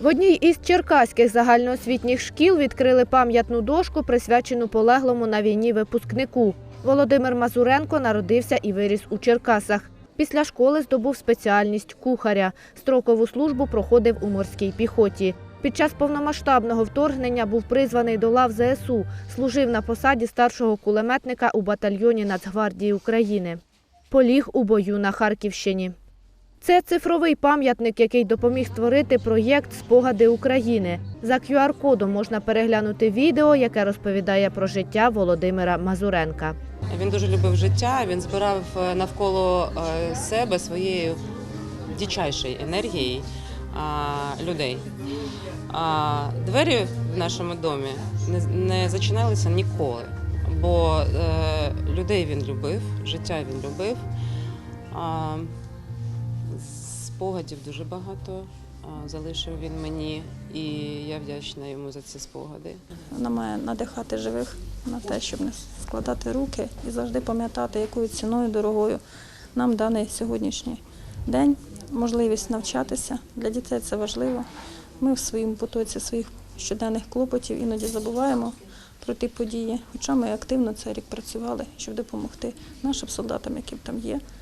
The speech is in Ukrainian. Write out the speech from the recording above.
В одній із черкаських загальноосвітніх шкіл відкрили пам'ятну дошку, присвячену полеглому на війні випускнику. Володимир Мазуренко народився і виріс у Черкасах. Після школи здобув спеціальність кухаря. Строкову службу проходив у морській піхоті. Під час повномасштабного вторгнення був призваний до лав ЗСУ, служив на посаді старшого кулеметника у батальйоні Нацгвардії України. Поліг у бою на Харківщині. Це цифровий пам'ятник, який допоміг створити проєкт Спогади України. За QR-кодом можна переглянути відео, яке розповідає про життя Володимира Мазуренка. Він дуже любив життя. Він збирав е, навколо е, себе своєю дичайшою енергією людей. Двері в нашому домі не, зачиналися ніколи, бо е, людей він любив, життя він любив. Спогадів дуже багато залишив він мені, і я вдячна йому за ці спогади. Вона має надихати живих на те, щоб не складати руки і завжди пам'ятати, якою ціною дорогою нам даний сьогоднішній день, можливість навчатися. Для дітей це важливо. Ми в своєму потоці своїх щоденних клопотів іноді забуваємо про ті події, хоча ми активно цей рік працювали, щоб допомогти нашим солдатам, які там є.